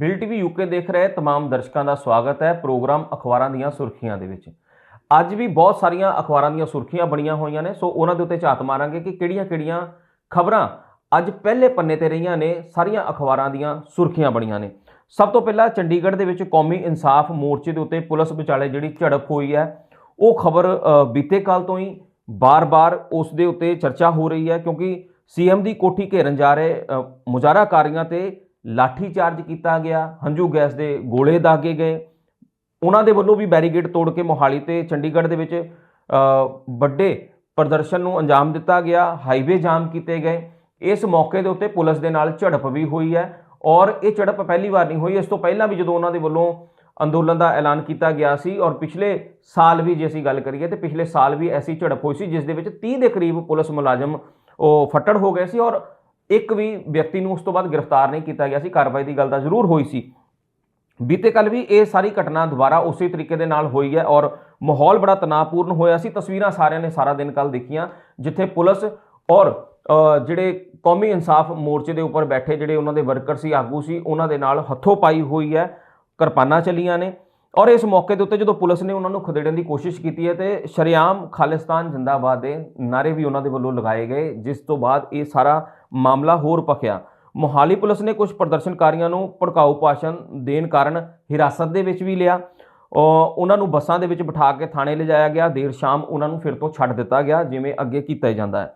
Bill TV UK ਦੇਖ ਰਹੇ तमाम ਦਰਸ਼ਕਾਂ ਦਾ ਸਵਾਗਤ ਹੈ ਪ੍ਰੋਗਰਾਮ ਅਖਬਾਰਾਂ ਦੀਆਂ ਸੁਰਖੀਆਂ ਦੇ ਵਿੱਚ ਅੱਜ ਵੀ ਬਹੁਤ ਸਾਰੀਆਂ ਅਖਬਾਰਾਂ ਦੀਆਂ ਸੁਰਖੀਆਂ ਬਣੀਆਂ ਹੋਈਆਂ ਨੇ ਸੋ ਉਹਨਾਂ ਦੇ ਉੱਤੇ ਝਾਤ ਮਾਰਾਂਗੇ ਕਿ ਕਿਹੜੀਆਂ-ਕਿਹੜੀਆਂ ਖਬਰਾਂ ਅੱਜ ਪਹਿਲੇ ਪੰਨੇ ਤੇ ਰਹੀਆਂ ਨੇ ਸਾਰੀਆਂ ਅਖਬਾਰਾਂ ਦੀਆਂ ਸੁਰਖੀਆਂ ਬਣੀਆਂ ਨੇ ਸਭ ਤੋਂ ਪਹਿਲਾਂ ਚੰਡੀਗੜ੍ਹ ਦੇ ਵਿੱਚ ਕੌਮੀ ਇਨਸਾਫ ਮੋਰਚੇ ਦੇ ਉੱਤੇ ਪੁਲਿਸ ਵਿਚਾਲੇ ਜਿਹੜੀ ਝੜਪ ਹੋਈ ਹੈ ਉਹ ਖਬਰ ਬੀਤੇ ਕੱਲ ਤੋਂ ਹੀ ਬਾਰ-ਬਾਰ ਉਸ ਦੇ ਉੱਤੇ ਚਰਚਾ ਹੋ ਰਹੀ ਹੈ ਕਿਉਂਕਿ ਸੀਐਮ ਦੀ ਕੋਠੀ ਘੇਰਨ ਜਾ ਰਹੇ ਅ, ਮੁਜ਼ਾਹਰਾਕਾਰੀਆਂ ਤੇ ਲਾਠੀ ਚਾਰਜ ਕੀਤਾ ਗਿਆ, ਹੰਝੂ ਗੈਸ ਦੇ ਗੋਲੇ ਦਾਗੇ ਗਏ। ਉਹਨਾਂ ਦੇ ਵੱਲੋਂ ਵੀ ਬੈਰੀਗੇਡ ਤੋੜ ਕੇ ਮੋਹਾਲੀ ਤੇ ਚੰਡੀਗੜ੍ਹ ਦੇ ਵਿੱਚ ਵੱਡੇ ਪ੍ਰਦਰਸ਼ਨ ਨੂੰ ਅੰਜਾਮ ਦਿੱਤਾ ਗਿਆ, ਹਾਈਵੇ ਜਾਮ ਕੀਤੇ ਗਏ। ਇਸ ਮੌਕੇ ਦੇ ਉੱਤੇ ਪੁਲਿਸ ਦੇ ਨਾਲ ਝੜਪ ਵੀ ਹੋਈ ਹੈ ਔਰ ਇਹ ਝੜਪ ਪਹਿਲੀ ਵਾਰ ਨਹੀਂ ਹੋਈ। ਇਸ ਤੋਂ ਪਹਿਲਾਂ ਵੀ ਜਦੋਂ ਉਹਨਾਂ ਦੇ ਵੱਲੋਂ ਅੰਦੋਲਨ ਦਾ ਐਲਾਨ ਕੀਤਾ ਗਿਆ ਸੀ ਔਰ ਪਿਛਲੇ ਸਾਲ ਵੀ ਜੇ ਅਸੀਂ ਗੱਲ ਕਰੀਏ ਤੇ ਪਿਛਲੇ ਸਾਲ ਵੀ ਐਸੀ ਝੜਪ ਹੋਈ ਸੀ ਜਿਸ ਦੇ ਵਿੱਚ 30 ਦੇ ਕਰੀਬ ਪੁਲਿਸ ਮੁਲਾਜ਼ਮ ਉਹ ਫੱਟੜ ਹੋ ਗਏ ਸੀ ਔਰ ਇੱਕ ਵੀ ਵਿਅਕਤੀ ਨੂੰ ਉਸ ਤੋਂ ਬਾਅਦ ਗ੍ਰਿਫਤਾਰ ਨਹੀਂ ਕੀਤਾ ਗਿਆ ਸੀ, ਕਾਰਵਾਈ ਦੀ ਗੱਲ ਤਾਂ ਜ਼ਰੂਰ ਹੋਈ ਸੀ। ਬੀਤੇ ਕੱਲ ਵੀ ਇਹ ਸਾਰੀ ਘਟਨਾ ਦੁਬਾਰਾ ਉਸੇ ਤਰੀਕੇ ਦੇ ਨਾਲ ਹੋਈ ਹੈ ਔਰ ਮਾਹੌਲ ਬੜਾ ਤਣਾਅਪੂਰਨ ਹੋਇਆ ਸੀ। ਤਸਵੀਰਾਂ ਸਾਰਿਆਂ ਨੇ ਸਾਰਾ ਦਿਨ ਕੱਲ ਦੇਖੀਆਂ, ਜਿੱਥੇ ਪੁਲਿਸ ਔਰ ਜਿਹੜੇ ਕੌਮੀ ਇਨਸਾਫ ਮੋਰਚੇ ਦੇ ਉੱਪਰ ਬੈਠੇ ਜਿਹੜੇ ਉਹਨਾਂ ਦੇ ਵਰਕਰ ਸੀ, ਆਗੂ ਸੀ, ਉਹਨਾਂ ਦੇ ਨਾਲ ਹੱਥੋਂ ਪਾਈ ਹੋਈ ਹੈ, ਕਿਰਪਾਨਾਂ ਚੱਲੀਆਂ ਨੇ। ਔਰ ਇਸ ਮੌਕੇ ਦੇ ਉੱਤੇ ਜਦੋਂ ਪੁਲਿਸ ਨੇ ਉਹਨਾਂ ਨੂੰ ਖਦੇੜਨ ਦੀ ਕੋਸ਼ਿਸ਼ ਕੀਤੀ ਹੈ ਤੇ ਸ਼ਰੇਆਮ ਖਾਲਿਸਤਾਨ ਜਿੰਦਾਬਾਦ ਦੇ ਨਾਰੇ ਵੀ ਉਹਨਾਂ ਦੇ ਵੱਲੋਂ ਲਗਾਏ ਗਏ, ਜਿਸ ਤੋਂ ਬਾਅਦ ਇਹ ਸਾਰਾ ਮਾਮਲਾ ਹੋਰ ਪਖਿਆ। ਮੋਹਾਲੀ ਪੁਲਿਸ ਨੇ ਕੁਝ ਪ੍ਰਦਰਸ਼ਨਕਾਰੀਆਂ ਨੂੰ ਭੜਕਾਊ ਭਾਸ਼ਣ ਦੇਣ ਕਾਰਨ ਹਿਰਾਸਤ ਦੇ ਵਿੱਚ ਵੀ ਲਿਆ। ਉਹਨਾਂ ਨੂੰ ਬੱਸਾਂ ਦੇ ਵਿੱਚ ਬਿਠਾ ਕੇ ਥਾਣੇ ਲਿਜਾਇਆ ਗਿਆ। ਦੇਰ ਸ਼ਾਮ ਉਹਨਾਂ ਨੂੰ ਫਿਰ ਤੋਂ ਛੱਡ ਦਿੱਤਾ ਗਿਆ, ਜਿਵੇਂ ਅੱਗੇ ਕੀਤਾ ਜਾਂਦਾ ਹੈ।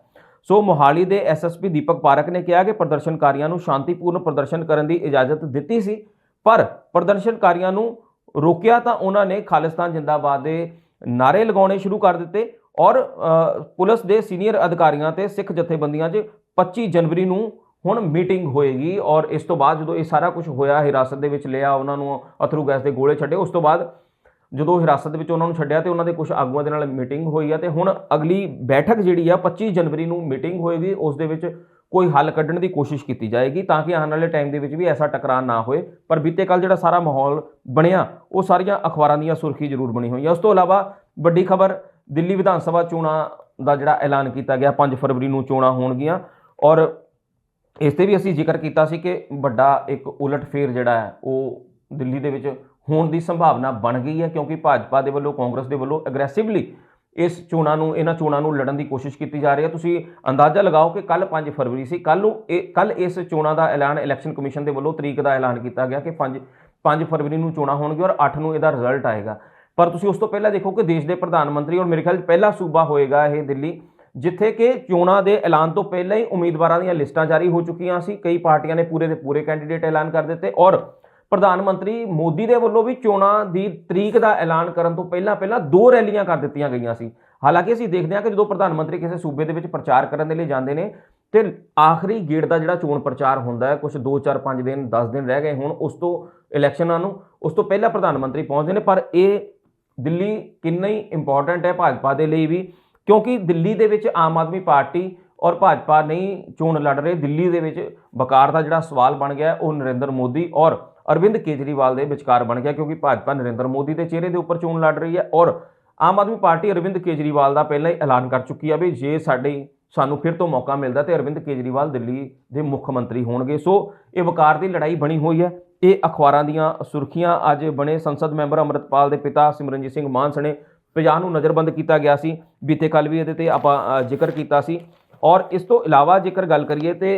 ਸੋ ਮੋਹਾਲੀ ਦੇ ਐਸਐਸਪੀ ਦੀਪਕ ਪਾਰਕ ਨੇ ਕਿਹਾ ਕਿ ਪ੍ਰਦਰਸ਼ਨਕਾਰੀਆਂ ਨੂੰ ਸ਼ਾਂਤੀਪੂਰਨ ਪ੍ਰਦਰਸ਼ਨ ਕਰਨ ਦੀ ਇਜਾਜ਼ਤ ਦਿੱਤੀ ਸੀ, ਪਰ ਪ੍ਰਦਰਸ਼ਨਕਾਰੀਆਂ ਨੂੰ ਰੋਕਿਆ ਤਾਂ ਉਹਨਾਂ ਨੇ ਖਾਲਿਸਤਾਨ ਜਿੰਦਾਬਾਦ ਦੇ ਨਾਰੇ ਲਗਾਉਣੇ ਸ਼ੁਰੂ ਕਰ ਦਿੱਤੇ ਔਰ ਪੁਲਿਸ ਦੇ ਸੀਨੀਅਰ ਅਧਿਕਾਰੀਆਂ ਤੇ ਸਿੱਖ ਜਥੇਬੰਦੀਆਂ 'ਚ 25 ਜਨਵਰੀ ਨੂੰ ਹੁਣ ਮੀਟਿੰਗ ਹੋਏਗੀ ਔਰ ਇਸ ਤੋਂ ਬਾਅਦ ਜਦੋਂ ਇਹ ਸਾਰਾ ਕੁਝ ਹੋਇਆ, ਹਿਰਾਸਤ ਦੇ ਵਿੱਚ ਲਿਆ ਉਹਨਾਂ ਨੂੰ ਅਥਰੂ ਗੈਸ ਦੇ ਗੋਲੇ ਛੱਡੇ, ਉਸ ਤੋਂ ਬਾਅਦ ਜਦੋਂ ਹਿਰਾਸਤ ਦੇ ਵਿੱਚ ਉਹਨਾਂ ਨੂੰ ਛੱਡਿਆ ਤੇ ਉਹਨਾਂ ਦੇ ਕੁਝ ਆਗੂਆਂ ਦੇ ਨਾਲ ਮੀਟਿੰਗ ਹੋਈ ਆ ਤੇ ਹੁਣ ਅਗਲੀ ਬੈਠਕ ਜਿਹੜੀ ਆ 25 ਜਨਵਰੀ ਨੂੰ ਮੀਟਿੰਗ ਹੋਏਗੀ, ਉਸ ਦੇ ਵਿੱਚ ਕੋਈ ਹੱਲ ਕੱਢਣ ਦੀ ਕੋਸ਼ਿਸ਼ ਕੀਤੀ ਜਾਏਗੀ ਤਾਂ ਕਿ ਆਉਣ ਵਾਲੇ ਟਾਈਮ ਦੇ ਵਿੱਚ ਵੀ ਐਸਾ ਟਕਰਾਅ ਨਾ ਹੋਏ, ਪਰ ਬੀਤੇ ਕੱਲ ਜਿਹੜਾ ਸਾਰਾ ਮਾਹੌਲ ਬਣਿਆ, ਉਹ ਸਾਰੀਆਂ ਅਖਬਾਰਾਂ ਦੀਆਂ ਸੁਰਖੀ ਜ਼ਰੂਰ ਬਣੀ ਹੋਈ ਹੈ ਉਸ ਤੋਂ ਇਲਾਵਾ ਵੱਡੀ ਖਬਰ, ਦਿੱਲੀ ਵਿਧਾਨ ਸਭਾ ਚੋਣਾਂ ਦਾ ਜਿਹੜਾ ਐਲਾਨ ਕੀਤਾ ਗਿਆ 5 ਫਰਵਰੀ ਨੂੰ ਚੋਣਾਂ ਹੋਣਗੀਆਂ ਔਰ ਇਸ ਤੇ ਵੀ ਅਸੀਂ ਜ਼ਿਕਰ ਕੀਤਾ ਸੀ ਕਿ ਵੱਡਾ ਇੱਕ ਉਲਟ ਫੇਰ ਜਿਹੜਾ ਹੈ, ਉਹ ਦਿੱਲੀ ਦੇ ਵਿੱਚ ਹੋਣ ਦੀ ਸੰਭਾਵਨਾ ਬਣ ਗਈ ਹੈ ਕਿਉਂਕਿ ਭਾਜਪਾ ਦੇ ਵੱਲੋਂ, ਕਾਂਗਰਸ ਦੇ ਵੱਲੋਂ ਐਗਰੈਸਿਵਲੀ ਇਸ ਚੋਣਾਂ ਨੂੰ, ਇਹਨਾਂ ਚੋਣਾਂ ਨੂੰ ਲੜਨ ਦੀ ਕੋਸ਼ਿਸ਼ ਕੀਤੀ ਜਾ ਰਹੀ ਹੈ। ਤੁਸੀਂ ਅੰਦਾਜ਼ਾ ਲਗਾਓ ਕਿ ਕੱਲ 5 ਫਰਵਰੀ ਸੀ ਕੱਲ ਨੂੰ ਇਹ ਕੱਲ ਇਸ ਚੋਣਾਂ ਦਾ ਐਲਾਨ ਇਲੈਕਸ਼ਨ ਕਮਿਸ਼ਨ ਦੇ ਵੱਲੋਂ ਤਰੀਕ ਦਾ ਐਲਾਨ ਕੀਤਾ ਗਿਆ ਕਿ 5 5 ਫਰਵਰੀ ਨੂੰ ਚੋਣਾਂ ਹੋਣਗੀਆਂ ਔਰ 8 ਨੂੰ ਇਹਦਾ ਰਿਜ਼ਲਟ ਆਏਗਾ। ਪਰ ਤੁਸੀਂ ਉਸ ਤੋਂ ਪਹਿਲਾਂ ਦੇਖੋ ਕਿ ਦੇਸ਼ ਦੇ ਪ੍ਰਧਾਨ ਮੰਤਰੀ ਔਰ ਮੇਰੇ ਖਿਆਲ 'ਚ ਪਹਿਲਾ ਸੂਬਾ ਹੋਏਗਾ ਇਹ ਦਿੱਲੀ, ਜਿੱਥੇ ਕਿ ਚੋਣਾਂ ਦੇ ਐਲਾਨ ਤੋਂ ਪਹਿਲਾਂ ਹੀ ਉਮੀਦਵਾਰਾਂ ਦੀਆਂ ਲਿਸਟਾਂ ਜਾਰੀ ਹੋ ਚੁੱਕੀਆਂ ਸੀ। ਕਈ ਪਾਰਟੀਆਂ ਨੇ ਪੂਰੇ ਦੇ ਪੂਰੇ ਕੈਂਡੀਡੇਟ ਐਲਾਨ ਕਰ ਦਿੱਤੇ ਔਰ ਪ੍ਰਧਾਨ ਮੰਤਰੀ ਮੋਦੀ ਦੇ ਵੱਲੋਂ ਵੀ ਚੋਣਾਂ ਦੀ ਤਰੀਕ ਦਾ ਐਲਾਨ ਕਰਨ ਤੋਂ ਪਹਿਲਾਂ ਪਹਿਲਾਂ ਦੋ ਰੈਲੀਆਂ ਕਰ ਦਿੱਤੀਆਂ ਗਈਆਂ ਸੀ। ਹਾਲਾਂਕਿ ਅਸੀਂ ਦੇਖਦੇ ਹਾਂ ਕਿ ਜਦੋਂ ਪ੍ਰਧਾਨ ਮੰਤਰੀ ਕਿਸੇ ਸੂਬੇ ਦੇ ਵਿੱਚ ਪ੍ਰਚਾਰ ਕਰਨ ਦੇ ਲਈ ਜਾਂਦੇ ਨੇ ਤੇ ਆਖਰੀ ਗੇੜ ਦਾ ਜਿਹੜਾ ਚੋਣ ਪ੍ਰਚਾਰ ਹੁੰਦਾ ਹੈ ਕੁਝ 2 4 5 ਦਿਨ 10 ਦਿਨ ਰਹਿ ਗਏ ਹੁਣ, ਉਸ ਤੋਂ ਇਲੈਕਸ਼ਨਾਂ ਨੂੰ, ਉਸ ਤੋਂ ਪਹਿਲਾਂ ਪ੍ਰਧਾਨ ਮੰਤਰੀ ਪਹੁੰਚਦੇ ਨੇ, ਪਰ ਇਹ ਦਿੱਲੀ ਕਿੰਨਾ ਹੀ ਇੰਪੋਰਟੈਂਟ ਹੈ ਭਾਜਪਾ ਦੇ ਲਈ ਵੀ, ਕਿਉਂਕਿ ਦਿੱਲੀ ਦੇ ਵਿੱਚ ਆਮ ਆਦਮੀ ਪਾਰਟੀ ਔਰ ਭਾਜਪਾ ਨਹੀਂ ਚੋਣ ਲੜ ਰਹੇ, ਦਿੱਲੀ ਦੇ ਵਿੱਚ ਵਕਾਰ ਦਾ ਜਿਹੜਾ ਸਵਾਲ ਬਣ ਗਿਆ ਉਹ ਨਰਿੰਦਰ ਮੋਦੀ ਔਰ ਅਰਵਿੰਦ ਕੇਜਰੀਵਾਲ ਦੇ ਵਿਚਕਾਰ ਬਣ ਗਿਆ ਕਿਉਂਕਿ ਭਾਜਪਾ ਨਰਿੰਦਰ ਮੋਦੀ ਦੇ ਚਿਹਰੇ ਦੇ ਉੱਪਰ ਚੋਣ ਲੜ ਰਹੀ ਹੈ ਔਰ ਆਮ ਆਦਮੀ ਪਾਰਟੀ ਅਰਵਿੰਦ ਕੇਜਰੀਵਾਲ ਦਾ ਪਹਿਲਾਂ ਹੀ ਐਲਾਨ ਕਰ ਚੁੱਕੀ ਹੈ ਵੀ ਜੇ ਸਾਡੇ, ਸਾਨੂੰ ਫਿਰ ਤੋਂ ਮੌਕਾ ਮਿਲਦਾ ਤੇ ਅਰਵਿੰਦ ਕੇਜਰੀਵਾਲ ਦਿੱਲੀ ਦੇ ਮੁੱਖ ਮੰਤਰੀ ਹੋਣਗੇ। ਸੋ ਇਹ ਵਕਾਰ ਦੀ ਲੜਾਈ ਬਣੀ ਹੋਈ ਹੈ। ਇਹ ਅਖਬਾਰਾਂ ਦੀਆਂ ਸੁਰਖੀਆਂ ਅੱਜ ਬਣੇ। ਸੰਸਦ ਮੈਂਬਰ ਅਮਰਤਪਾਲ ਦੇ ਪਿਤਾ ਸਿਮਰਨਜੀਤ ਸਿੰਘ ਮਾਨ ਸਣੇ 50 ਨੂੰ ਨਜ਼ਰਬੰਦ ਕੀਤਾ ਗਿਆ ਸੀ। ਬੀਤੇ ਕੱਲ ਵੀ ਇਹਦੇ ਤੇ ਆਪਾਂ ਜ਼ਿਕਰ ਕੀਤਾ ਸੀ। ਔਰ ਇਸ ਤੋਂ ਇਲਾਵਾ ਜੇਕਰ ਗੱਲ ਕਰੀਏ ਤੇ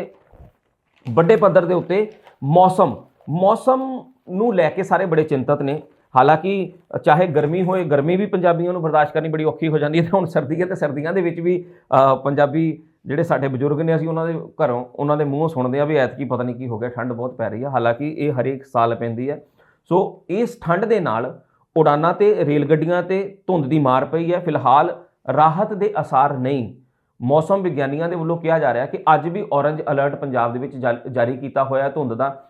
ਵੱਡੇ ਪੱਧਰ ਦੇ ਉੱਤੇ ਮੌਸਮ ਮੌਸਮ ਨੂੰ ਲੈ ਕੇ ਸਾਰੇ ਬੜੇ ਚਿੰਤਤ ਨੇ। ਹਾਲਾਂਕਿ ਚਾਹੇ ਗਰਮੀ ਹੋਏ, ਗਰਮੀ ਵੀ ਪੰਜਾਬੀਆਂ ਨੂੰ ਬਰਦਾਸ਼ਤ ਕਰਨੀ ਬੜੀ ਔਖੀ ਹੋ ਜਾਂਦੀ ਹੈ ਤੇ ਹੁਣ ਸਰਦੀ ਹੈ ਤੇ ਸਰਦੀਆਂ ਦੇ ਵਿੱਚ ਵੀ ਪੰਜਾਬੀ ਜਿਹੜੇ ਸਾਡੇ ਬਜ਼ੁਰਗ ਨੇ, ਅਸੀਂ ਉਹਨਾਂ ਦੇ ਘਰੋਂ ਉਹਨਾਂ ਦੇ ਮੂੰਹੋਂ ਸੁਣਦੇ ਆ ਵੀ ਐਤਕੀ ਪਤਾ ਨਹੀਂ ਕੀ ਹੋ ਗਿਆ, ਠੰਡ ਬਹੁਤ ਪੈ ਰਹੀ ਹੈ। ਹਾਲਾਂਕਿ ਇਹ ਹਰੇਕ ਸਾਲ ਪੈਂਦੀ ਹੈ। ਸੋ ਇਸ ਠੰਡ ਦੇ ਨਾਲ ਉਡਾਨਾਂ ਤੇ ਰੇਲ ਗੱਡੀਆਂ ਤੇ ਧੁੰਦ ਦੀ ਮਾਰ ਪਈ ਹੈ। ਫਿਲਹਾਲ ਰਾਹਤ ਦੇ ਅਸਾਰ ਨਹੀਂ। ਮੌਸਮ ਵਿਗਿਆਨੀਆਂ ਦੇ ਵੱਲੋਂ ਕਿਹਾ ਜਾ ਰਿਹਾ ਕਿ ਅੱਜ ਵੀ ਔਰੰਜ ਅਲਰਟ ਪੰਜਾਬ ਦੇ ਵਿੱਚ ਜਾ- ਜਾਰੀ ਕੀਤਾ ਹੋਇਆ ਧੁੰਦ ਦਾ।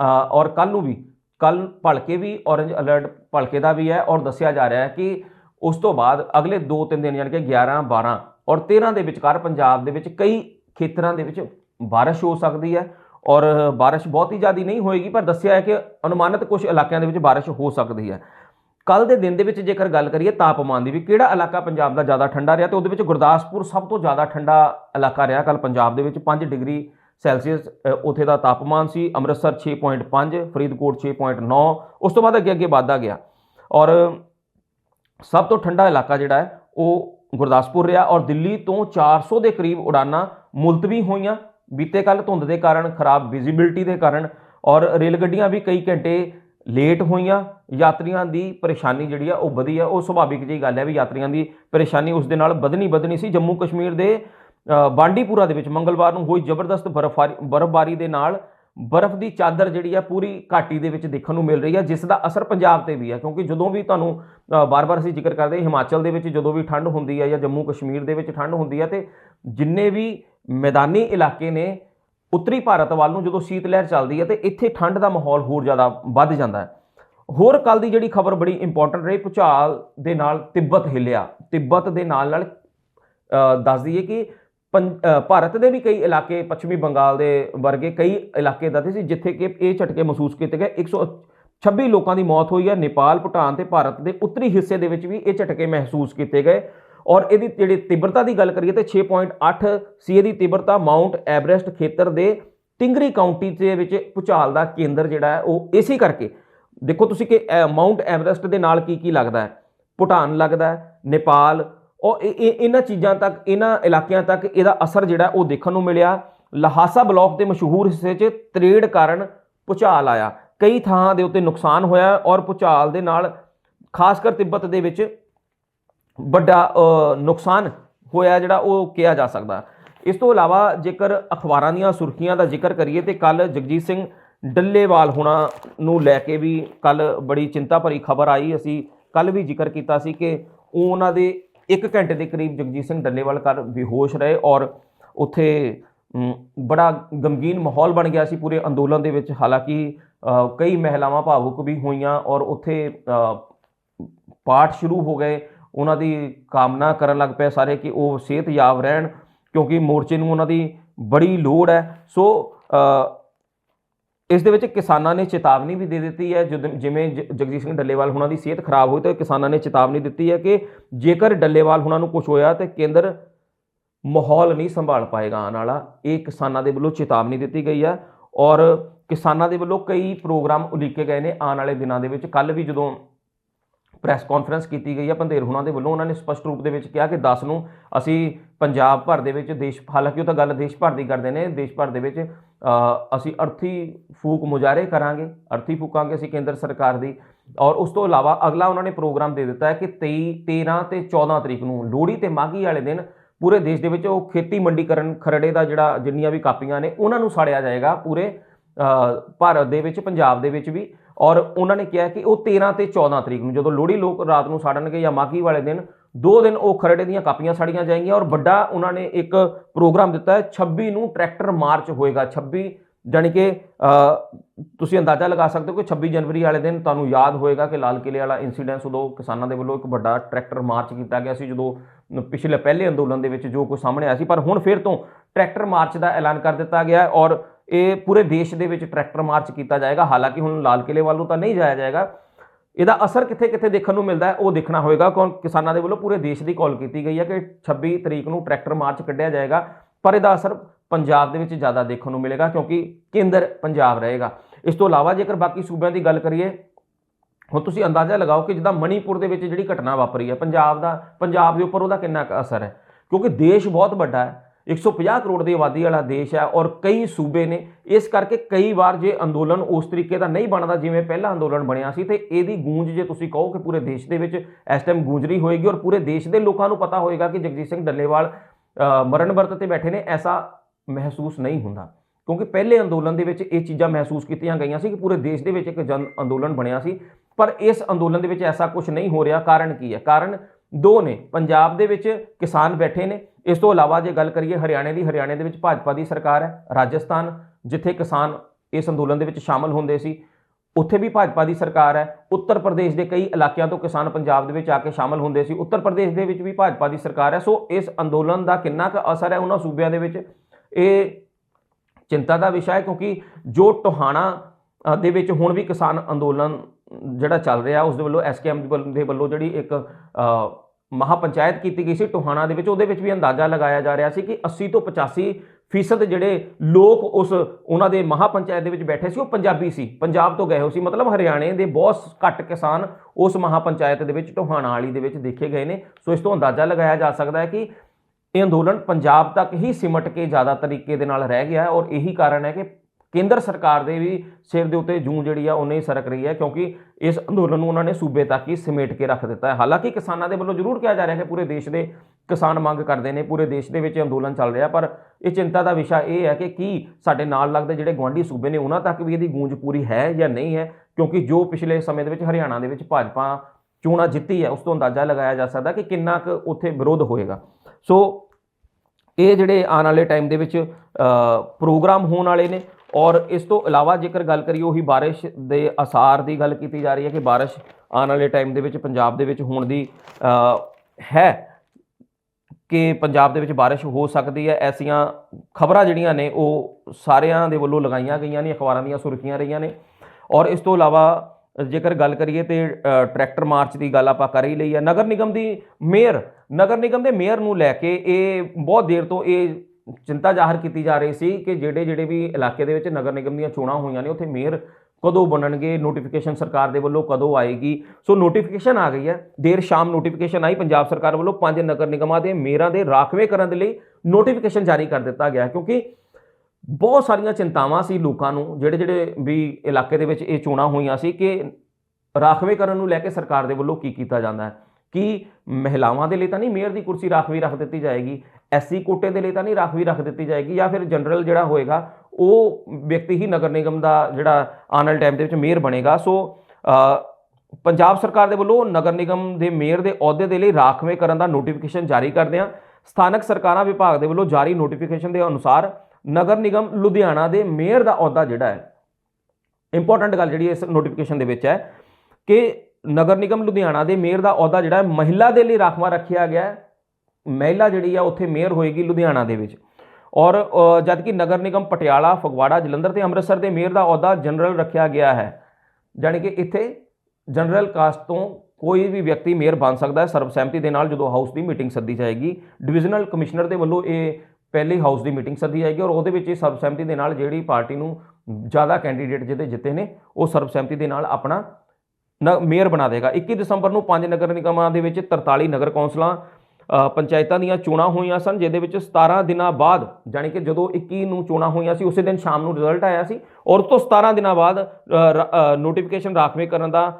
ਔਰ ਕੱਲ ਨੂੰ ਵੀ ਕੱਲ ਭਲਕੇ ਵੀ ਔਰੰਜ ਅਲਰਟ ਭਲਕੇ ਦਾ ਵੀ ਹੈ ਔਰ ਦੱਸਿਆ ਜਾ ਰਿਹਾ ਹੈ ਕਿ ਉਸ ਤੋਂ ਬਾਅਦ ਅਗਲੇ 2-3 ਦਿਨ ਯਾਨੀ ਕਿ 11 12 ਔਰ 13 ਦੇ ਵਿਚਕਾਰ ਪੰਜਾਬ ਦੇ ਵਿੱਚ ਕਈ ਖੇਤਰਾਂ ਦੇ ਵਿੱਚ ਬਾਰਿਸ਼ ਹੋ ਸਕਦੀ ਹੈ ਔਰ ਬਾਰਿਸ਼ ਬਹੁਤ ਹੀ ਜ਼ਿਆਦਾ ਨਹੀਂ ਹੋਏਗੀ, ਪਰ ਦੱਸਿਆ ਹੈ ਕਿ ਅਨੁਮਾਨਿਤ ਕੁਝ ਇਲਾਕਿਆਂ ਦੇ ਵਿੱਚ ਬਾਰਿਸ਼ ਹੋ ਸਕਦੀ ਹੈ। ਕੱਲ ਦੇ ਦਿਨ ਦੇ ਵਿੱਚ ਜੇਕਰ ਗੱਲ ਕਰੀਏ ਤਾਪਮਾਨ ਦੀ ਵੀ, ਕਿਹੜਾ ਇਲਾਕਾ ਪੰਜਾਬ ਦਾ ਜ਼ਿਆਦਾ ਠੰਡਾ ਰਿਹਾ? ਤੇ ਉਹਦੇ ਵਿੱਚ ਗੁਰਦਾਸਪੁਰ ਸਭ ਤੋਂ ਜ਼ਿਆਦਾ ਠੰਡਾ ਇਲਾਕਾ ਰਿਹਾ ਕੱਲ ਪੰਜਾਬ ਦੇ ਵਿੱਚ 5 ਡਿਗਰੀ ਸੈਲਸੀਅਸ ਅ, ਉੱਥੇ ਦਾ ਤਾਪਮਾਨ ਸੀ ਅੰਮ੍ਰਿਤਸਰ 6.5 ਫਰੀਦਕੋਟ 6.9 ਉਸ ਤੋਂ ਬਾਅਦ ਅੱਗੇ ਅੱਗੇ ਵੱਧਦਾ ਗਿਆ। ਔਰ ਸਭ ਤੋਂ ਠੰਡਾ ਇਲਾਕਾ ਜਿਹੜਾ ਹੈ ਉਹ ਗੁਰਦਾਸਪੁਰ ਰਿਹਾ ਔਰ ਦਿੱਲੀ ਤੋਂ 400 ਦੇ ਕਰੀਬ ਉਡਾਨਾਂ ਮੁਲਤਵੀ ਹੋਈਆਂ। ਬੀਤੇ ਕੱਲ ਧੁੰਦ ਦੇ ਕਾਰਨ ਖਰਾਬ ਵਿਜ਼ਿਬਿਲਟੀ ਦੇ ਕਾਰਨ ਔਰ ਰੇਲ ਗੱਡੀਆਂ ਵੀ ਕਈ ਘੰਟੇ ਲੇਟ ਹੋਈਆਂ। ਯਾਤਰੀਆਂ ਦੀ ਪਰੇਸ਼ਾਨੀ ਜਿਹੜੀ ਆ ਉਹ ਵਧੀ ਆ। ਉਹ ਸੁਭਾਵਿਕ ਜਿਹੀ ਗੱਲ ਹੈ ਵੀ ਯਾਤਰੀਆਂ ਦੀ ਪਰੇਸ਼ਾਨੀ ਉਸ ਦੇ ਨਾਲ ਵਧਣੀ ਵਧਣੀ ਸੀ। ਜੰਮੂ ਕਸ਼ਮੀਰ ਦੇ ਬਾਂਡੀਪੁਰਾ ਦੇ ਵਿੱਚ ਮੰਗਲਵਾਰ ਨੂੰ ਹੋਈ ਜ਼ਬਰਦਸਤ ਬਰਫ਼ਾਰੀ ਬਰਫ਼ਬਾਰੀ ਦੇ ਨਾਲ ਬਰਫ਼ ਦੀ ਚਾਦਰ ਜਿਹੜੀ ਆ ਪੂਰੀ ਘਾਟੀ ਦੇ ਵਿੱਚ ਦੇਖਣ ਨੂੰ ਮਿਲ ਰਹੀ ਹੈ ਜਿਸ ਦਾ ਅਸਰ ਪੰਜਾਬ ਤੇ ਵੀ ਹੈ ਕਿਉਂਕਿ ਜਦੋਂ ਵੀ ਤੁਹਾਨੂੰ ਅ, ਬਾਰ-ਬਾਰ ਅਸੀਂ ਜ਼ਿਕਰ ਕਰਦੇ ਹਿਮਾਚਲ ਦੇ ਵਿੱਚ ਜਦੋਂ ਵੀ ਠੰਡ ਹੁੰਦੀ ਹੈ ਜਾਂ ਜੰਮੂ ਕਸ਼ਮੀਰ ਦੇ ਵਿੱਚ ਠੰਡ ਹੁੰਦੀ ਹੈ ਤੇ ਜਿੰਨੇ ਵੀ ਮੈਦਾਨੀ ਇਲਾਕੇ ਨੇ ਉੱਤਰੀ ਭਾਰਤ ਵੱਲ ਨੂੰ ਜਦੋਂ ਸ਼ੀਤ ਲਹਿਰ ਚੱਲਦੀ ਹੈ ਤੇ ਇੱਥੇ ਠੰਡ ਦਾ ਮਾਹੌਲ ਹੋਰ ਜ਼ਿਆਦਾ ਵੱਧ ਜਾਂਦਾ ਹੈ। ਹੋਰ ਕੱਲ ਦੀ ਜਿਹੜੀ ਖਬਰ ਬੜੀ ਇੰਪੋਰਟੈਂਟ ਰਹੀ ਭੁਚਾਲ ਦੇ ਨਾਲ ਤਿੱਬਤ ਹਿੱਲਿਆ। ਤਿੱਬਤ ਦੇ ਨਾਲ ਨਾਲ ਅ, ਦੱਸ ਦਈਏ ਕਿ ਭਾਰਤ ਦੇ ਵੀ ਕਈ ਇਲਾਕੇ ਪੱਛਮੀ ਬੰਗਾਲ ਦੇ ਵਰਗੇ ਕਈ ਇਲਾਕੇ ਦੱਸਦੇ ਸੀ ਜਿੱਥੇ ਕਿ ਇਹ ਝਟਕੇ ਮਹਿਸੂਸ ਕੀਤੇ ਗਏ। 126 ਲੋਕਾਂ ਦੀ ਮੌਤ ਹੋਈ ਹੈ। ਨੇਪਾਲ ਭੂਟਾਨ ਤੇ ਭਾਰਤ ਦੇ ਉੱਤਰੀ ਹਿੱਸੇ ਦੇ ਵਿੱਚ ਵੀ ਇਹ ਝਟਕੇ ਮਹਿਸੂਸ ਕੀਤੇ ਗਏ। ਔਰ ਇਹਦੀ ਜਿਹੜੀ ਤੀਬਰਤਾ ਦੀ ਗੱਲ ਕਰੀਏ ਤੇ 6.8 ਸੀ ਇਹਦੀ ਤੀਬਰਤਾ ਮਾਊਂਟ ਐਵਰੈਸਟ ਖੇਤਰ ਦੇ ਟਿੰਗਰੀ ਕਾਉਂਟੀ ਦੇ ਵਿੱਚ ਭੂਚਾਲ ਦਾ ਕੇਂਦਰ ਜਿਹੜਾ ਹੈ ਉਹ ਇਸੇ ਕਰਕੇ। ਦੇਖੋ ਤੁਸੀਂ ਕਿ ਅ, ਮਾਊਂਟ ਐਵਰੈਸਟ ਦੇ ਨਾਲ ਕੀ ਕੀ ਲੱਗਦਾ ਹੈ? ਭੂਟਾਨ ਲੱਗਦਾ ਹੈ ਨੇਪਾਲ ਉਹ ਇਹ- ਇਹ- ਇਹਨਾਂ ਚੀਜ਼ਾਂ ਤੱਕ, ਇਹਨਾਂ ਇਲਾਕਿਆਂ ਤੱਕ ਇਹਦਾ ਅਸਰ ਜਿਹੜਾ ਉਹ ਦੇਖਣ ਨੂੰ ਮਿਲਿਆ। ਲਹਾਸਾ ਬਲਾਕ ਦੇ ਮਸ਼ਹੂਰ ਹਿੱਸੇ 'ਚ ਤਰੇੜ ਕਾਰਨ ਭੂਚਾਲ ਆਇਆ। ਕਈ ਥਾਂ ਦੇ ਉੱਤੇ ਨੁਕਸਾਨ ਹੋਇਆ ਔਰ ਭੂਚਾਲ ਦੇ ਨਾਲ ਖਾਸ ਕਰ ਤਿੱਬਤ ਦੇ ਵਿੱਚ ਵੱਡਾ ਨੁਕਸਾਨ ਹੋਇਆ ਜਿਹੜਾ ਉਹ ਕਿਹਾ ਜਾ ਸਕਦਾ। ਇਸ ਤੋਂ ਇਲਾਵਾ ਜੇਕਰ ਅਖਬਾਰਾਂ ਦੀਆਂ ਸੁਰਖੀਆਂ ਦਾ ਜ਼ਿਕਰ ਕਰੀਏ ਤੇ ਕੱਲ ਜਗਜੀਤ ਸਿੰਘ ਡੱਲੇਵਾਲ ਹੋਣਾ ਨੂੰ ਲੈ ਕੇ ਵੀ ਕੱਲ ਬੜੀ ਚਿੰਤਾ ਭਰੀ ਖਬਰ ਆਈ। ਅਸੀਂ ਕੱਲ ਵੀ ਜ਼ਿਕਰ ਕੀਤਾ ਸੀ ਕਿ ਉਹ ਉਹਨਾਂ ਦੇ 1 ਘੰਟੇ ਦੇ ਕਰੀਬ ਜਗਜੀਤ ਸਿੰਘ ਡੱਲੇਵਾਲ ਕਰ ਬੇਹੋਸ਼ ਰਹੇ ਔਰ ਉੱਥੇ ਬੜਾ ਗਮਗੀਨ ਮਾਹੌਲ ਬਣ ਗਿਆ ਸੀ ਪੂਰੇ ਅੰਦੋਲਨ ਦੇ ਵਿੱਚ। ਹਾਲਾਂਕਿ ਕਈ ਮਹਿਲਾਵਾਂ ਭਾਵੁਕ ਵੀ ਹੋਈਆਂ ਔਰ ਉੱਥੇ ਪਾਠ ਸ਼ੁਰੂ ਹੋ ਗਏ। ਉਹਨਾਂ ਦੀ ਕਾਮਨਾ ਕਰਨ ਲੱਗ ਪਏ ਸਾਰੇ ਕਿ ਉਹ ਸਿਹਤਯਾਬ ਰਹਿਣ ਕਿਉਂਕਿ ਮੋਰਚੇ ਨੂੰ ਉਹਨਾਂ ਦੀ ਬੜੀ ਲੋੜ ਹੈ। ਸੋ ਇਸ ਦੇ ਵਿੱਚ ਕਿਸਾਨਾਂ ਨੇ ਚੇਤਾਵਨੀ ਵੀ ਦੇ ਦਿੱਤੀ ਹੈ, ਜਦੋਂ ਜਿਵੇਂ ਜ- ਜਗਜੀਤ ਸਿੰਘ ਡੱਲੇਵਾਲ ਹੁਣਾਂ ਦੀ ਸਿਹਤ ਖਰਾਬ ਹੋਈ ਤਾਂ ਕਿਸਾਨਾਂ ਨੇ ਚੇਤਾਵਨੀ ਦਿੱਤੀ ਹੈ ਕਿ ਜੇਕਰ ਡੱਲੇਵਾਲ ਹੁਣਾਂ ਨੂੰ ਕੁਝ ਹੋਇਆ ਤੇ ਕੇਂਦਰ ਮਾਹੌਲ ਨਹੀਂ ਸੰਭਾਲ ਪਾਏਗਾ ਆਉਣ ਵਾਲਾ, ਇਹ ਕਿਸਾਨਾਂ ਦੇ ਵੱਲੋਂ ਚੇਤਾਵਨੀ ਦਿੱਤੀ ਗਈ ਹੈ ਔਰ ਕਿਸਾਨਾਂ ਦੇ ਵੱਲੋਂ ਕਈ ਪ੍ਰੋਗਰਾਮ ਉਲੀਕੇ ਗਏ ਨੇ ਆਉਣ ਵਾਲੇ ਦਿਨਾਂ ਦੇ ਵਿੱਚ। ਕੱਲ ਵੀ ਜਦੋਂ ਪ੍ਰੈਸ ਕਾਨਫਰੰਸ ਕੀਤੀ ਗਈ ਹੈ, ਪੰਧੇਰ ਹੁਣਾਂ ਦੇ ਵੱਲੋਂ ਉਹਨਾਂ ਨੇ ਸਪਸ਼ਟ ਰੂਪ ਦੇ ਵਿੱਚ ਕਿਹਾ ਕਿ 10 ਨੂੰ ਅਸੀਂ ਪੰਜਾਬ ਭਰ ਦੇ ਵਿੱਚ ਦੇਸ਼, ਹਾਲਾਂਕਿ ਉਹ ਤਾਂ ਗੱਲ ਦੇਸ਼ ਭਰ ਦੀ ਕਰਦੇ ਨੇ, ਦੇਸ਼ ਭਰ ਦੇ ਵਿੱਚ ਅਸੀਂ ਅਰਥੀ ਫੂਕ ਮੁਜ਼ਾਹਰੇ ਕਰਾਂਗੇ, ਅਰਥੀ ਫੂਕਾਂਗੇ ਅਸੀਂ ਕੇਂਦਰ ਸਰਕਾਰ ਦੀ ਔਰ ਉਸ ਤੋਂ ਇਲਾਵਾ ਅਗਲਾ ਉਹਨਾਂ ਨੇ ਪ੍ਰੋਗਰਾਮ ਦੇ ਦਿੱਤਾ ਹੈ ਕਿ 23 13 ਤੇ 14 ਤਰੀਕ ਨੂੰ ਲੋਹੜੀ ਤੇ ਮਾਘੀ ਵਾਲੇ ਦਿਨ ਪੂਰੇ ਦੇਸ਼ ਦੇ ਵਿੱਚ ਉਹ ਖੇਤੀ ਮੰਡੀਕਰਨ ਖਰੜੇ ਦਾ ਜਿਹੜਾ ਜਿੰਨੀਆਂ ਵੀ ਕਾਪੀਆਂ ਨੇ ਉਹਨਾਂ ਨੂੰ ਸਾੜਿਆ ਜਾਏਗਾ ਪੂਰੇ ਭਾਰਤ ਦੇ ਵਿੱਚ, ਪੰਜਾਬ ਦੇ ਵਿੱਚ ਵੀ ਔਰ ਉਹਨਾਂ ਨੇ ਕਿਹਾ ਕਿ ਉਹ 13 ਤੇ 14 ਤਰੀਕ ਨੂੰ ਜਦੋਂ ਲੋਹੜੀ ਲੋਕ ਰਾਤ ਨੂੰ ਸਾੜਨਗੇ ਜਾਂ ਮਾਘੀ ਵਾਲੇ ਦਿਨ ਦੋ ਦਿਨ ਉਹ ਖਰੜੇ ਦੀਆਂ ਕਾਪੀਆਂ ਸਾੜੀਆਂ ਜਾਏਗੀਆਂ ਔਰ ਵੱਡਾ ਉਹਨਾਂ ਨੇ ਇੱਕ ਪ੍ਰੋਗਰਾਮ ਦਿੱਤਾ ਹੈ 26 ਨੂੰ ਟਰੈਕਟਰ ਮਾਰਚ ਹੋਏਗਾ 26 ਜਾਣੀ ਕਿ ਤੁਸੀਂ ਅੰਦਾਜ਼ਾ ਲਗਾ ਸਕਦੇ ਹੋ ਕਿ 26 ਜਨਵਰੀ ਵਾਲੇ ਦਿਨ ਤੁਹਾਨੂੰ ਯਾਦ ਹੋਏਗਾ ਕਿ ਲਾਲ ਕਿਲੇ ਵਾਲਾ ਇਨਸੀਡੈਂਸ ਉਦੋਂ ਕਿਸਾਨਾਂ ਦੇ ਵੱਲੋਂ ਇੱਕ ਵੱਡਾ ਟਰੈਕਟਰ ਮਾਰਚ ਕੀਤਾ ਗਿਆ ਸੀ, ਜਦੋਂ ਪਿਛਲੇ ਪਹਿਲੇ ਅੰਦੋਲਨ ਦੇ ਵਿੱਚ ਜੋ ਕੁਝ ਸਾਹਮਣੇ ਆਇਆ ਸੀ, ਪਰ ਹੁਣ ਫਿਰ ਤੋਂ ਟਰੈਕਟਰ ਮਾਰਚ ਦਾ ਐਲਾਨ ਕਰ ਦਿੱਤਾ ਗਿਆ ਔਰ ਇਹ ਪੂਰੇ ਦੇਸ਼ ਦੇ ਵਿੱਚ ਟਰੈਕਟਰ ਮਾਰਚ ਕੀਤਾ ਜਾਏਗਾ, ਹਾਲਾਂਕਿ ਹੁਣ ਲਾਲ ਕਿਲੇ ਵੱਲ ਨੂੰ ਤਾਂ ਨਹੀਂ ਜਾਇਆ ਜਾਏਗਾ ਇਹਦਾ ਅਸਰ ਕਿੱਥੇ ਕਿੱਥੇ ਦੇਖਣ ਨੂੰ ਮਿਲਦਾ ਹੈ, ਉਹ ਦੇਖਣਾ ਹੋਏਗਾ। ਕੌਣ? ਕਿਸਾਨਾਂ ਦੇ ਵੱਲੋਂ ਪੂਰੇ ਦੇਸ਼ ਦੀ ਕਾਲ ਕੀਤੀ ਗਈ ਹੈ ਕਿ 26 ਤਰੀਕ ਨੂੰ ਟਰੈਕਟਰ ਮਾਰਚ ਕੱਢਿਆ ਜਾਏਗਾ, ਪਰ ਇਹਦਾ ਅਸਰ ਪੰਜਾਬ ਦੇ ਵਿੱਚ ਜ਼ਿਆਦਾ ਦੇਖਣ ਨੂੰ ਮਿਲੇਗਾ ਕਿਉਂਕਿ ਕੇਂਦਰ ਪੰਜਾਬ ਰਹੇਗਾ। ਇਸ ਤੋਂ ਇਲਾਵਾ ਜੇਕਰ ਬਾਕੀ ਸੂਬਿਆਂ ਦੀ ਗੱਲ ਕਰੀਏ, ਹੁਣ ਤੁਸੀਂ ਅੰਦਾਜ਼ਾ ਲਗਾਓ ਕਿ ਜਿੱਦਾਂ ਮਣੀਪੁਰ ਦੇ ਵਿੱਚ ਜਿਹੜੀ ਘਟਨਾ ਵਾਪਰੀ ਹੈ, ਪੰਜਾਬ ਦਾ, ਪੰਜਾਬ ਦੇ ਉੱਪਰ ਉਹਦਾ ਕਿੰਨਾ ਕੁ ਅਸਰ ਹੈ? ਕਿਉਂਕਿ ਦੇਸ਼ ਬਹੁਤ ਵੱਡਾ ਹੈ। 150 ਕਰੋੜ ਦੀ ਆਬਾਦੀ ਵਾਲਾ ਦੇਸ਼ ਹੈ ਔਰ ਕਈ ਸੂਬੇ ਨੇ ਇਸ ਕਰਕੇ ਕਈ ਵਾਰ ਜੇ ਅੰਦੋਲਨ ਉਸ ਤਰੀਕੇ ਦਾ ਨਹੀਂ ਬਣਦਾ ਜਿਵੇਂ ਪਹਿਲਾ ਅੰਦੋਲਨ ਬਣਿਆ ਸੀ ਤੇ ਇਹਦੀ ਗੂੰਜ ਜੇ ਤੁਸੀਂ ਕਹੋ ਕਿ ਪੂਰੇ ਦੇਸ਼ ਦੇ ਵਿੱਚ ਇਸ ਟਾਈਮ ਗੂੰਜ ਰਹੀ ਹੋਏਗੀ ਔਰ ਪੂਰੇ ਦੇਸ਼ ਦੇ ਲੋਕਾਂ ਨੂੰ ਪਤਾ ਹੋਏਗਾ ਕਿ ਜਗਜੀਤ ਸਿੰਘ ਡੱਲੇਵਾਲ ਮਰਨ ਵਰਤ ਤੇ ਬੈਠੇ ਨੇ ਐਸਾ ਮਹਿਸੂਸ ਨਹੀਂ ਹੁੰਦਾ ਕਿਉਂਕਿ ਪਹਿਲੇ ਅੰਦੋਲਨ ਦੇ ਵਿੱਚ ਇਹ ਚੀਜ਼ਾਂ ਮਹਿਸੂਸ ਕੀਤੀਆਂ ਗਈਆਂ ਸੀ ਕਿ ਪੂਰੇ ਦੇਸ਼ ਦੇ ਵਿੱਚ ਇੱਕ ਜਨ ਅੰਦੋਲਨ ਬਣਿਆ ਸੀ ਪਰ ਇਸ ਅੰਦੋਲਨ ਦੇ ਵਿੱਚ ਐਸਾ ਕੁਝ ਨਹੀਂ ਹੋ ਰਿਹਾ ਕਾਰਨ ਕੀ ਹੈ ਕਾਰਨ ਦੋ ਨੇ ਪੰਜਾਬ ਦੇ ਵਿੱਚ ਕਿਸਾਨ ਬੈਠੇ ਨੇ ਇਸ ਤੋਂ ਇਲਾਵਾ ਜੇ ਗੱਲ ਕਰੀਏ ਹਰਿਆਣੇ ਦੀ, ਹਰਿਆਣੇ ਦੇ ਵਿੱਚ ਭਾਜਪਾ ਦੀ ਸਰਕਾਰ ਹੈ, ਰਾਜਸਥਾਨ, ਜਿੱਥੇ ਕਿਸਾਨ ਇਸ ਅੰਦੋਲਨ ਦੇ ਵਿੱਚ ਸ਼ਾਮਲ ਹੁੰਦੇ ਸੀ, ਉੱਥੇ ਵੀ ਭਾਜਪਾ ਦੀ ਸਰਕਾਰ ਹੈ, ਉੱਤਰ ਪ੍ਰਦੇਸ਼ ਦੇ ਕਈ ਇਲਾਕਿਆਂ ਤੋਂ ਕਿਸਾਨ ਪੰਜਾਬ ਦੇ ਵਿੱਚ ਆ ਕੇ ਸ਼ਾਮਲ ਹੁੰਦੇ ਸੀ, ਉੱਤਰ ਪ੍ਰਦੇਸ਼ ਦੇ ਵਿੱਚ ਵੀ ਭਾਜਪਾ ਦੀ ਸਰਕਾਰ ਹੈ, ਸੋ ਇਸ ਅੰਦੋਲਨ ਦਾ ਕਿੰਨਾ ਕੁ ਅਸਰ ਹੈ ਉਹਨਾਂ ਸੂਬਿਆਂ ਦੇ ਵਿੱਚ, ਇਹ ਚਿੰਤਾ ਦਾ ਵਿਸ਼ਾ ਹੈ, ਕਿਉਂਕਿ ਜੋ ਟੋਹਾਣਾ ਦੇ ਵਿੱਚ ਹੁਣ ਵੀ ਕਿਸਾਨ ਅੰਦੋਲਨ ਜਿਹੜਾ ਚੱਲ ਰਿਹਾ, ਉਸ ਦੇ ਵੱਲੋਂ ਐਸਕੇਐਮ ਦੇ ਵੱਲੋਂ ਜਿਹੜੀ ਇੱਕ ਮਹਾਪੰਚਾਇਤ ਕੀਤੀ ਗਈ ਸੀ ਟੋਹਾਣਾ ਦੇ ਵਿੱਚ, ਉਹਦੇ ਵਿੱਚ ਵੀ ਅੰਦਾਜ਼ਾ ਲਗਾਇਆ ਜਾ ਰਿਹਾ ਸੀ ਕਿ 80 ਤੋਂ 85 ਫੀਸਦ ਜਿਹੜੇ ਲੋਕ ਉਸ, ਉਹਨਾਂ ਦੇ ਮਹਾਪੰਚਾਇਤ ਦੇ ਵਿੱਚ ਬੈਠੇ ਸੀ, ਉਹ ਪੰਜਾਬੀ ਸੀ। ਪੰਜਾਬ ਤੋਂ ਗਏ ਹੋ ਸੀ, ਮਤਲਬ ਹਰਿਆਣੇ ਦੇ ਬਹੁਤ ਘੱਟ ਕਿਸਾਨ ਉਸ ਮਹਾਪੰਚਾਇਤ ਦੇ ਵਿੱਚ, ਟੋਹਾਣਾ ਵਾਲੀ ਦੇ ਵਿੱਚ ਦੇਖੇ ਗਏ ਨੇ। ਸੋ ਇਸ ਤੋਂ ਅੰਦਾਜ਼ਾ ਲਗਾਇਆ ਜਾ ਸਕਦਾ ਹੈ ਕਿ ਇਹ ਅੰਦੋਲਨ ਪੰਜਾਬ ਤੱਕ ਹੀ ਸਿਮਟ ਕੇ ਜ਼ਿਆਦਾ ਤਰੀਕੇ ਦੇ ਨਾਲ ਰਹਿ ਗਿਆ ਔਰ ਇਹੀ ਕਾਰਨ ਹੈ ਕਿ ਕੇਂਦਰ ਸਰਕਾਰ ਦੇ ਵੀ ਸਿਰ ਦੇ ਉੱਤੇ ਜੂੰ ਜਿਹੜੀ ਆ, ਉਹਨੇ ਹੀ ਸਰਕ ਰਹੀ ਹੈ, ਕਿਉਂਕਿ ਇਸ ਅੰਦੋਲਨ ਨੂੰ ਉਹਨਾਂ ਨੇ ਸੂਬੇ ਤੱਕ ਹੀ ਸਮੇਟ ਕੇ ਰੱਖ ਦਿੱਤਾ ਹੈ। ਹਾਲਾਂਕਿ ਕਿਸਾਨਾਂ ਦੇ ਵੱਲੋਂ ਜ਼ਰੂਰ ਕਿਹਾ ਜਾ ਰਿਹਾ ਹੈ ਕਿ ਪੂਰੇ ਦੇਸ਼ ਦੇ ਕਿਸਾਨ ਮੰਗ ਕਰਦੇ ਨੇ, ਪੂਰੇ ਦੇਸ਼ ਦੇ ਵਿੱਚ ਇਹ ਅੰਦੋਲਨ ਚੱਲ ਰਿਹਾ, ਪਰ ਇਹ ਚਿੰਤਾ ਦਾ ਵਿਸ਼ਾ ਇਹ ਹੈ ਕਿ ਕੀ ਸਾਡੇ ਨਾਲ ਲੱਗਦੇ ਜਿਹੜੇ ਗਵਾਂਢੀ ਸੂਬੇ ਨੇ, ਉਹਨਾਂ ਤੱਕ ਵੀ ਇਹਦੀ ਗੂੰਜ ਪੂਰੀ ਹੈ ਜਾਂ ਨਹੀਂ ਹੈ? ਕਿਉਂਕਿ ਜੋ ਪਿਛਲੇ ਸਮੇਂ ਦੇ ਵਿੱਚ ਹਰਿਆਣਾ ਦੇ ਵਿੱਚ ਭਾਜਪਾ ਚੋਣਾਂ ਜਿੱਤੀ ਹੈ, ਉਸ ਤੋਂ ਅੰਦਾਜ਼ਾ ਲਗਾਇਆ ਜਾ ਸਕਦਾ ਕਿ ਕਿੰਨਾ ਕੁ ਉੱਥੇ ਵਿਰੋਧ ਹੋਏਗਾ। ਸੋ ਇਹ ਜਿਹੜੇ ਆਉਣ ਵਾਲੇ ਟਾਈਮ ਦੇ ਵਿੱਚ ਪ੍ਰੋਗਰਾਮ ਹੋਣ ਵਾਲੇ ਨੇ ਔਰ ਇਸ ਤੋਂ ਇਲਾਵਾ ਜੇਕਰ ਗੱਲ ਕਰੀਏ ਉਹੀ ਬਾਰਿਸ਼ ਦੇ ਅਸਾਰ ਦੀ ਗੱਲ ਕੀਤੀ ਜਾ ਰਹੀ ਹੈ ਕਿ ਬਾਰਿਸ਼ ਆਉਣ ਵਾਲੇ ਟਾਈਮ ਦੇ ਵਿੱਚ ਪੰਜਾਬ ਦੇ ਵਿੱਚ ਹੋਣ ਦੀ ਹੈ ਕਿ ਪੰਜਾਬ ਦੇ ਵਿੱਚ ਬਾਰਿਸ਼ ਹੋ ਸਕਦੀ ਹੈ, ਐਸੀਆਂ ਖਬਰਾਂ ਜਿਹੜੀਆਂ ਨੇ ਉਹ ਸਾਰਿਆਂ ਦੇ ਵੱਲੋਂ ਲਗਾਈਆਂ ਗਈਆਂ ਨੇ, ਅਖਬਾਰਾਂ ਦੀਆਂ ਸੁਰਖੀਆਂ ਰਹੀਆਂ ਨੇ। ਔਰ ਇਸ ਤੋਂ ਇਲਾਵਾ ਜੇਕਰ ਗੱਲ ਕਰੀਏ ਤੇ ਟਰੈਕਟਰ ਮਾਰਚ ਦੀ ਗੱਲ ਆਪਾਂ ਕਰ ਹੀ ਲਈ ਹੈ। ਨਗਰ ਨਿਗਮ ਦੀ ਮੇਅਰ, ਨਗਰ ਨਿਗਮ ਦੇ ਮੇਅਰ ਨੂੰ ਲੈ ਕੇ ਇਹ ਬਹੁਤ ਦੇਰ ਤੋਂ ਇਹ ਚਿੰਤਾ ਜ਼ਾਹਰ ਕੀਤੀ ਜਾ ਰਹੀ ਸੀ ਕਿ ਜਿਹੜੇ ਜਿਹੜੇ ਵੀ ਇਲਾਕੇ ਦੇ ਵਿੱਚ ਨਗਰ ਨਿਗਮ ਦੀਆਂ ਚੋਣਾਂ ਹੋਈਆਂ ਨੇ, ਉੱਥੇ ਮੇਅਰ ਕਦੋਂ ਬਣਨਗੇ ਨੋਟੀਫਿਕੇਸ਼ਨ ਸਰਕਾਰ ਦੇ ਵੱਲੋਂ ਕਦੋਂ ਆਏਗੀ? ਸੋ ਨੋਟੀਫਿਕੇਸ਼ਨ ਆ ਗਈ ਹੈ। ਦੇਰ ਸ਼ਾਮ ਨੋਟੀਫਿਕੇਸ਼ਨ ਆਈ, ਪੰਜਾਬ ਸਰਕਾਰ ਵੱਲੋਂ ਪੰਜ ਨਗਰ ਨਿਗਮਾਂ ਦੇ ਮੇਅਰਾਂ ਦੇ ਰਾਖਵੇਂ ਕਰਨ ਦੇ ਲਈ ਨੋਟੀਫਿਕੇਸ਼ਨ ਜਾਰੀ ਕਰ ਦਿੱਤਾ ਗਿਆ ਕਿਉਂਕਿ ਬਹੁਤ ਸਾਰੀਆਂ ਚਿੰਤਾਵਾਂ ਸੀ ਲੋਕਾਂ ਨੂੰ, ਜਿਹੜੇ ਜਿਹੜੇ ਵੀ ਇਲਾਕੇ ਦੇ ਵਿੱਚ ਇਹ ਚੋਣਾਂ ਹੋਈਆਂ ਸੀ ਕਿ ਰਾਖਵੇਂ ਕਰਨ ਨੂੰ ਲੈ ਕੇ ਸਰਕਾਰ ਦੇ ਵੱਲੋਂ ਕੀ ਕੀਤਾ ਜਾਂਦਾ ਹੈ? ਕਿ ਮਹਿਲਾਵਾਂ ਦੇ ਲਈ ਤਾਂ ਨਹੀਂ, ਮੇਅਰ ਦੀ ਕੁਰਸੀ ਰਾਖਵੀ ਰੱਖ ਦਿੱਤੀ ਜਾਏਗੀ, ਐਸਸੀ ਕੋਟੇ ਦੇ ਲਈ ਤਾਂ ਨਹੀਂ ਰਾਖਵੀ ਰੱਖ ਦਿੱਤੀ ਜਾਏਗੀ, ਜਾਂ ਫਿਰ ਜਨਰਲ ਜਿਹੜਾ ਹੋਏਗਾ, ਉਹ ਵਿਅਕਤੀ ਹੀ ਨਗਰ ਨਿਗਮ ਦਾ ਜਿਹੜਾ ਆਉਣ ਵਾਲੇ ਟਾਈਮ ਦੇ ਵਿੱਚ ਮੇਅਰ ਬਣੇਗਾ। ਸੋ ਪੰਜਾਬ ਸਰਕਾਰ ਦੇ ਵੱਲੋਂ ਨਗਰ ਨਿਗਮ ਦੇ ਮੇਅਰ ਦੇ ਅਹੁਦੇ ਦੇ ਲਈ ਰਾਖਵੇਂ ਕਰਨ ਦਾ ਨੋਟੀਫਿਕੇਸ਼ਨ ਜਾਰੀ ਕਰਦਿਆਂ ਸਥਾਨਕ ਸਰਕਾਰਾਂ ਵਿਭਾਗ ਦੇ ਵੱਲੋਂ ਜਾਰੀ ਨੋਟੀਫਿਕੇਸ਼ਨ ਦੇ ਅਨੁਸਾਰ ਨਗਰ ਨਿਗਮ ਲੁਧਿਆਣਾ ਦੇ ਮੇਅਰ ਦਾ ਅਹੁਦਾ ਜਿਹੜਾ ਹੈ ਇੰਪੋਰਟੈਂਟ ਗੱਲ ਜਿਹੜੀ ਇਸ ਨੋਟੀਫਿਕੇਸ਼ਨ ਦੇ ਵਿੱਚ ਹੈ ਕਿ ਨਗਰ ਨਿਗਮ ਲੁਧਿਆਣਾ ਦੇ ਮੇਅਰ ਦਾ ਅਹੁਦਾ ਜਿਹੜਾ ਹੈ, ਮਹਿਲਾ ਦੇ ਲਈ ਰਾਖਵਾਂ ਰੱਖਿਆ ਗਿਆ ਹੈ। ਮਹਿਲਾ ਜਿਹੜੀ ਆ, ਉੱਥੇ ਮੇਅਰ ਹੋਏਗੀ ਲੁਧਿਆਣਾ ਦੇ ਵਿੱਚ। ਔਰ ਜਦਕਿ ਨਗਰ ਨਿਗਮ ਪਟਿਆਲਾ, ਫਗਵਾੜਾ, ਜਲੰਧਰ ਤੇ ਅੰਮ੍ਰਿਤਸਰ ਦੇ ਮੇਅਰ ਦਾ ਅਹੁਦਾ ਜਨਰਲ ਰੱਖਿਆ ਗਿਆ ਹੈ। ਜਾਣੀ ਕਿ ਇੱਥੇ ਜਨਰਲ ਕਾਸਟ ਤੋਂ ਕੋਈ ਵੀ ਵਿਅਕਤੀ ਮੇਅਰ ਬਣ ਸਕਦਾ ਹੈ। ਸਰਬਸਹਿਮਤੀ ਦੇ ਨਾਲ ਜਦੋਂ ਹਾਊਸ ਦੀ ਮੀਟਿੰਗ ਸੱਦੀ ਜਾਏਗੀ, ਡਿਵੀਜ਼ਨਲ ਕਮਿਸ਼ਨਰ ਦੇ ਵੱਲੋਂ ਇਹ ਪਹਿਲੀ ਹਾਊਸ ਦੀ ਮੀਟਿੰਗ ਸੱਦੀ ਜਾਏਗੀ ਔਰ ਉਹਦੇ ਵਿੱਚ ਇਹ ਸਰਬਸਹਿਮਤੀ ਦੇ ਨਾਲ ਜਿਹੜੀ ਪਾਰਟੀ ਨੂੰ ਜ਼ਿਆਦਾ ਕੈਂਡੀਡੇਟ ਜਿਹਦੇ ਜਿੱਤੇ ਨੇ, ਉਹ ਸਰਬਸਹਿਮਤੀ ਦੇ ਨਾਲ ਆਪਣਾ ਮੇਅਰ ਬਣਾ ਦੇਗਾ। 21 ਦਸੰਬਰ ਨੂੰ ਪੰਜ ਨਗਰ ਨਿਗਮਾਂ ਦੇ ਵਿੱਚ 43 ਨਗਰ ਕੌਂਸਲਾਂ ਪੰਚਾਇਤਾਂ ਦੀਆਂ ਚੋਣਾਂ ਹੋਈਆਂ ਸਨ, ਜਿਹਦੇ ਵਿੱਚ 17 ਦਿਨਾਂ ਬਾਅਦ, ਜਾਣੀ ਕਿ ਜਦੋਂ 21 ਨੂੰ ਚੋਣਾਂ ਹੋਈਆਂ ਸੀ, ਉਸੇ ਦਿਨ ਸ਼ਾਮ ਨੂੰ ਰਿਜ਼ਲਟ ਆਇਆ ਸੀ ਔਰ ਉਸ ਤੋਂ 17 ਦਿਨਾਂ ਬਾਅਦ ਨੋਟੀਫਿਕੇਸ਼ਨ ਰਾਖਵੇਂ ਕਰਨ ਦਾ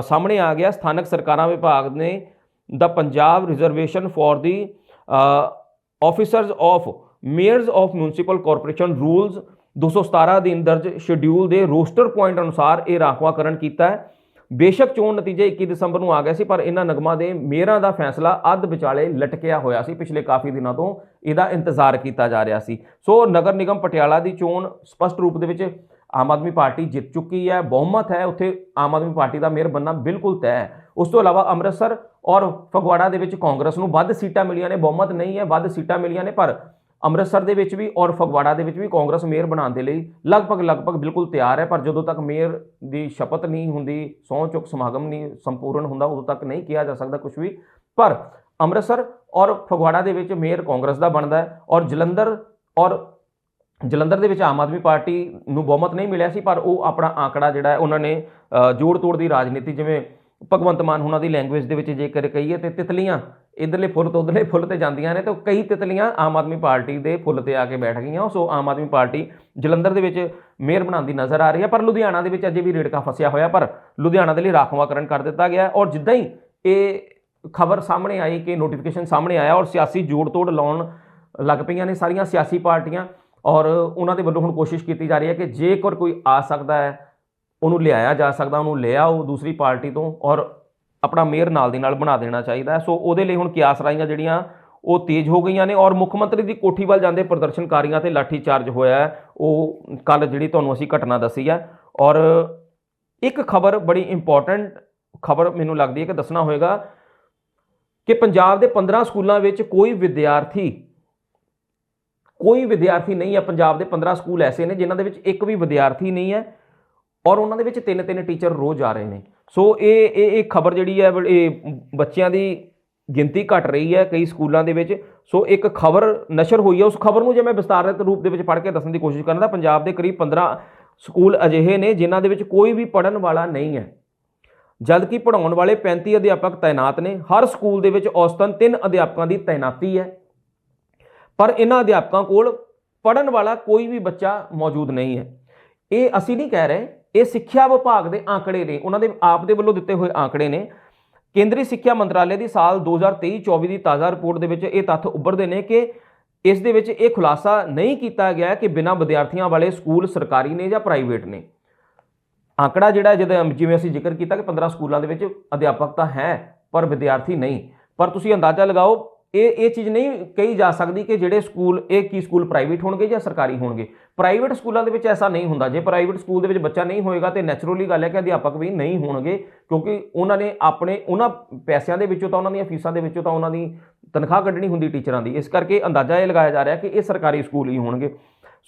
ਸਾਹਮਣੇ ਆ ਗਿਆ। ਸਥਾਨਕ ਸਰਕਾਰਾਂ ਵਿਭਾਗ ਨੇ ਦਾ Punjab reservation for the officers of mayors of municipal corporation rules 217 ਦਿਨ ਦਰਜ ਸ਼ਡਿਊਲ ਦੇ ਰੋਸਟਰ ਪੁਆਇੰਟ ਅਨੁਸਾਰ ਇਹ ਰਾਖਵਾਂਕਰਨ ਕੀਤਾ ਹੈ। ਬੇਸ਼ੱਕ ਚੋਣ ਨਤੀਜੇ 21 ਦਸੰਬਰ ਨੂੰ ਆ ਗਏ ਸੀ, ਪਰ ਇਹਨਾਂ ਨਗਮਾਂ ਦੇ ਮੇਅਰਾਂ ਦਾ ਫੈਸਲਾ ਅੱਧ ਵਿਚਾਲੇ ਲਟਕਿਆ ਹੋਇਆ ਸੀ, ਪਿਛਲੇ ਕਾਫੀ ਦਿਨਾਂ ਤੋਂ ਇਹਦਾ ਇੰਤਜ਼ਾਰ ਕੀਤਾ ਜਾ ਰਿਹਾ ਸੀ। ਸੋ ਨਗਰ ਨਿਗਮ ਪਟਿਆਲਾ ਦੀ ਚੋਣ ਸਪਸ਼ਟ ਰੂਪ ਦੇ ਵਿੱਚ ਆਮ ਆਦਮੀ ਪਾਰਟੀ ਜਿੱਤ ਚੁੱਕੀ ਹੈ, ਬਹੁਮਤ ਹੈ, ਉੱਥੇ ਆਮ ਆਦਮੀ ਪਾਰਟੀ ਦਾ ਮੇਅਰ ਬੰਨਾ ਬਿਲਕੁਲ ਤੈਅ ਹੈ। ਉਸ ਤੋਂ ਇਲਾਵਾ ਅੰਮ੍ਰਿਤਸਰ ਔਰ ਫਗਵਾੜਾ ਦੇ ਵਿੱਚ ਕਾਂਗਰਸ ਨੂੰ ਵੱਧ ਸੀਟਾਂ ਮਿਲੀਆਂ ਨੇ, ਬਹੁਮਤ ਨਹੀਂ ਹੈ, ਵੱਧ ਸੀਟਾਂ ਮਿਲੀਆਂ ਨੇ, ਪਰ ਅੰਮ੍ਰਿਤਸਰ ਦੇ ਵਿੱਚ ਵੀ ਔਰ ਫਗਵਾੜਾ ਦੇ ਵਿੱਚ ਵੀ ਕਾਂਗਰਸ ਮੇਅਰ ਬਣਾਉਣ ਦੇ ਲਈ ਲਗਭਗ ਲਗਭਗ ਬਿਲਕੁਲ ਤਿਆਰ ਹੈ, ਪਰ ਜਦੋਂ ਤੱਕ ਮੇਅਰ ਦੀ ਸ਼ਪਥ ਨਹੀਂ ਹੁੰਦੀ, ਸਹੁੰ ਚੁੱਕ ਸਮਾਗਮ ਨਹੀਂ ਸੰਪੂਰਨ ਹੁੰਦਾ, ਉਦੋਂ ਤੱਕ ਨਹੀਂ ਕਿਹਾ ਜਾ ਸਕਦਾ ਕੁਝ ਵੀ। ਪਰ ਅੰਮ੍ਰਿਤਸਰ ਔਰ ਫਗਵਾੜਾ ਦੇ ਵਿੱਚ ਮੇਅਰ ਕਾਂਗਰਸ ਦਾ ਬਣਦਾ ਹੈ ਔਰ ਜਲੰਧਰ ਔਰ ਜਲੰਧਰ ਦੇ ਵਿੱਚ ਆਮ ਆਦਮੀ ਪਾਰਟੀ ਨੂੰ ਬਹੁਮਤ ਨਹੀਂ ਮਿਲਿਆ ਸੀ, ਪਰ ਉਹ ਆਪਣਾ ਆંકੜਾ ਜਿਹੜਾ ਹੈ, ਉਹਨਾਂ ਨੇ ਜੋੜ ਤੋੜ ਦੀ ਰਾਜਨੀਤੀ ਜਿਵੇਂ ਭਗਵੰਤ ਮਾਨ ਹੁਣਾਂ ਦੀ ਲੈਂਗੁਏਜ ਦੇ ਵਿੱਚ ਜੇਕਰ ਕਹੀਏ ਤੇ ਤਿਤਲੀਆਂ ਇਧਰਲੇ ਫੁੱਲ ਤੋਂ ਉਧਰਲੇ ਫੁੱਲ ਤੇ ਜਾਂਦੀਆਂ ਨੇ ਤੇ ਕਈ ਤਿਤਲੀਆਂ ਆਮ ਆਦਮੀ ਪਾਰਟੀ ਦੇ ਫੁੱਲ ਤੇ ਆ ਕੇ ਬੈਠ ਗਈਆਂ। ਸੋ ਆਮ ਆਦਮੀ ਪਾਰਟੀ ਜਲੰਧਰ ਦੇ ਵਿੱਚ ਮੇਅਰ ਬਣਾਉਂਦੀ ਨਜ਼ਰ ਆ ਰਹੀ ਹੈ, ਪਰ ਲੁਧਿਆਣਾ ਦੇ ਵਿੱਚ ਅਜੇ ਵੀ ਰੇੜਕਾ ਫਸਿਆ ਹੋਇਆ, ਪਰ ਲੁਧਿਆਣਾ ਦੇ ਲਈ ਰਾਖਵਾਂਕਰਨ ਕਰ ਦਿੱਤਾ ਗਿਆ ਔਰ ਜਿੱਦਾਂ ਹੀ ਇਹ ਖਬਰ ਸਾਹਮਣੇ ਆਈ ਕਿ ਨੋਟੀਫਿਕੇਸ਼ਨ ਸਾਹਮਣੇ ਆਇਆ ਔਰ ਸਿਆਸੀ ਜੋੜ ਤੋੜ ਲਾਉਣ ਲੱਗ ਪਈਆਂ ਨੇ ਸਾਰੀਆਂ ਸਿਆਸੀ ਪਾਰਟੀਆਂ ਔਰ ਉਹਨਾਂ ਦੇ ਵੱਲੋਂ ਹੁਣ ਕੋਸ਼ਿਸ਼ ਕੀਤੀ ਜਾ ਰਹੀ ਹੈ ਕਿ ਜੇਕਰ ਕੋਈ ਆ ਸਕਦਾ ਹੈ, ਉਹਨੂੰ ਲਿਆਇਆ ਜਾ ਸਕਦਾ, ਉਹਨੂੰ ਲੈ ਆਓ ਦੂਸਰੀ ਪਾਰਟੀ ਤੋਂ ਔਰ ਆਪਣਾ ਮੇਅਰ ਨਾਲ ਦੀ ਨਾਲ ਬਣਾ ਦੇਣਾ ਚਾਹੀਦਾ ਸੋ ਉਹਦੇ ਲਈ ਹੁਣ ਕਿਆਸ ਰਾਈਆਂ ਜਿਹੜੀਆਂ, ਉਹ ਤੇਜ਼ ਹੋ ਗਈਆਂ ਨੇ ਔਰ ਮੁੱਖ ਮੰਤਰੀ ਦੀ ਕੋਠੀ ਵੱਲ ਜਾਂਦੇ ਪ੍ਰਦਰਸ਼ਨਕਾਰੀਆਂ ਤੇ ਲਾਠੀ ਚਾਰਜ ਹੋਇਆ ਉਹ ਕੱਲ ਜਿਹੜੀ ਤੁਹਾਨੂੰ ਅਸੀਂ ਘਟਨਾ ਦੱਸੀ ਹੈ ਔਰ ਇੱਕ ਖਬਰ ਬੜੀ ਇੰਪੋਰਟੈਂਟ ਖਬਰ ਮੈਨੂੰ ਲੱਗਦੀ ਹੈ ਕਿ ਦੱਸਣਾ ਹੋਏਗਾ ਕਿ ਪੰਜਾਬ ਦੇ 15 ਸਕੂਲਾਂ ਵਿੱਚ ਕੋਈ ਵਿਦਿਆਰਥੀ ਕੋਈ ਵਿਦਿਆਰਥੀ ਨਹੀਂ ਹੈ। ਪੰਜਾਬ ਦੇ 15 ਸਕੂਲ ਐਸੇ ਨੇ ਜਿਨ੍ਹਾਂ ਦੇ ਵਿੱਚ ਇੱਕ ਵੀ ਵਿਦਿਆਰਥੀ ਨਹੀਂ ਹੈ ਔਰ ਉਹਨਾਂ ਦੇ ਵਿੱਚ ਤਿੰਨ ਤਿੰਨ ਟੀਚਰ ਰੋਜ਼ ਆ ਰਹੇ ਨੇ। ਸੋ ਇਹ ਇਹ ਇਹ ਖਬਰ ਜਿਹੜੀ ਹੈ ਇਹ ਬੱਚਿਆਂ ਦੀ ਗਿਣਤੀ ਘਟ ਰਹੀ ਹੈ ਕਈ ਸਕੂਲਾਂ ਦੇ ਵਿੱਚ। ਸੋ ਇੱਕ ਖਬਰ ਨਸ਼ਰ ਹੋਈ ਹੈ। ਉਸ ਖਬਰ ਨੂੰ ਜੇ ਮੈਂ ਵਿਸਤਾਰਿਤ ਰੂਪ ਦੇ ਵਿੱਚ ਪੜ੍ਹ ਕੇ ਦੱਸਣ ਦੀ ਕੋਸ਼ਿਸ਼ ਕਰਾਂ ਤਾਂ ਪੰਜਾਬ ਦੇ ਕਰੀਬ 15 ਸਕੂਲ ਅਜਿਹੇ ਨੇ ਜਿਨ੍ਹਾਂ ਦੇ ਵਿੱਚ ਕੋਈ ਵੀ ਪੜਨ ਵਾਲਾ ਨਹੀਂ ਹੈ। ਜਦਕਿ ਪੜਾਉਣ ਵਾਲੇ 35 ਅਧਿਆਪਕ ਤਾਇਨਾਤ ਨੇ, ਹਰ ਸਕੂਲ ਦੇ ਵਿੱਚ ਔਸਤਨ 3 ਅਧਿਆਪਕਾਂ ਦੀ ਤਾਇਨਾਤੀ ਹੈ। ਪਰ ਇਹਨਾਂ ਅਧਿਆਪਕਾਂ ਕੋਲ ਪੜਨ ਵਾਲਾ ਕੋਈ ਵੀ ਬੱਚਾ ਮੌਜੂਦ ਨਹੀਂ ਹੈ। ਇਹ ਅਸੀਂ ਨਹੀਂ ਕਹਿ ਰਹੇ ਇਹ ਸਿੱਖਿਆ ਵਿਭਾਗ ਦੇ ਆંકੜੇ ਨੇ, ਉਹਨਾਂ ਦੇ ਆਪ ਦੇ ਵੱਲੋਂ ਦਿੱਤੇ ਹੋਏ ਆંકੜੇ ਨੇ। ਕੇਂਦਰੀ ਸਿੱਖਿਆ ਮੰਤਰਾਲੇ ਦੀ ਸਾਲ 2023-24 ਦੀ ਤਾਜ਼ਾ ਰਿਪੋਰਟ ਦੇ ਵਿੱਚ ਇਹ ਤੱਥ ਉੱਭਰਦੇ ਨੇ ਕਿ ਇਸ ਦੇ ਵਿੱਚ ਇਹ ਖੁਲਾਸਾ ਨਹੀਂ ਕੀਤਾ ਗਿਆ ਕਿ ਬਿਨਾਂ ਵਿਦਿਆਰਥੀਆਂ ਵਾਲੇ ਸਕੂਲ ਸਰਕਾਰੀ ਨੇ ਜਾਂ ਪ੍ਰਾਈਵੇਟ ਨੇ। ਆંકੜਾ ਜਿਹੜਾ ਜਦੋਂ ਜਿਵੇਂ ਅਸੀਂ ਜ਼ਿਕਰ ਕੀਤਾ ਕਿ 15 ਸਕੂਲਾਂ ਦੇ ਵਿੱਚ ਅਧਿਆਪਕ ਤਾਂ ਹੈ, ਪਰ ਵਿਦਿਆਰਥੀ ਨਹੀਂ। ਪਰ ਤੁਸੀਂ ਅੰਦਾਜ਼ਾ ਲਗਾਓ ਇਹ ਇਹ ਚੀਜ਼ ਨਹੀਂ ਕਹੀ ਜਾ ਸਕਦੀ ਕਿ ਜਿਹੜੇ ਸਕੂਲ, ਇਹ ਕੀ ਸਕੂਲ ਪ੍ਰਾਈਵੇਟ ਹੋਣਗੇ ਜਾਂ ਸਰਕਾਰੀ ਹੋਣਗੇ। ਪ੍ਰਾਈਵੇਟ ਸਕੂਲਾਂ ਦੇ ਵਿੱਚ ਐਸਾ ਨਹੀਂ ਹੁੰਦਾ। ਜੇ ਪ੍ਰਾਈਵੇਟ ਸਕੂਲ ਦੇ ਵਿੱਚ ਬੱਚਾ ਨਹੀਂ ਹੋਏਗਾ ਤੇ ਨੈਚੁਰਲੀ ਗੱਲ ਹੈ ਕਿ ਅਧਿਆਪਕ ਵੀ ਨਹੀਂ ਹੋਣਗੇ, ਕਿਉਂਕਿ ਉਹਨਾਂ ਨੇ ਆਪਣੇ, ਉਹਨਾਂ ਪੈਸਿਆਂ ਦੇ ਵਿੱਚੋਂ ਤਾਂ ਉਹਨਾਂ ਦੀਆਂ ਫੀਸਾਂ ਦੇ ਵਿੱਚੋਂ ਤਾਂ ਉਹਨਾਂ ਦੀ ਤਨਖਾਹ ਕੱਢਣੀ ਹੁੰਦੀ ਟੀਚਰਾਂ ਦੀ। ਇਸ ਕਰਕੇ ਅੰਦਾਜ਼ਾ ਇਹ ਲਗਾਇਆ ਜਾ ਰਿਹਾ ਕਿ ਇਹ ਸਰਕਾਰੀ ਸਕੂਲ ਹੀ ਹੋਣਗੇ।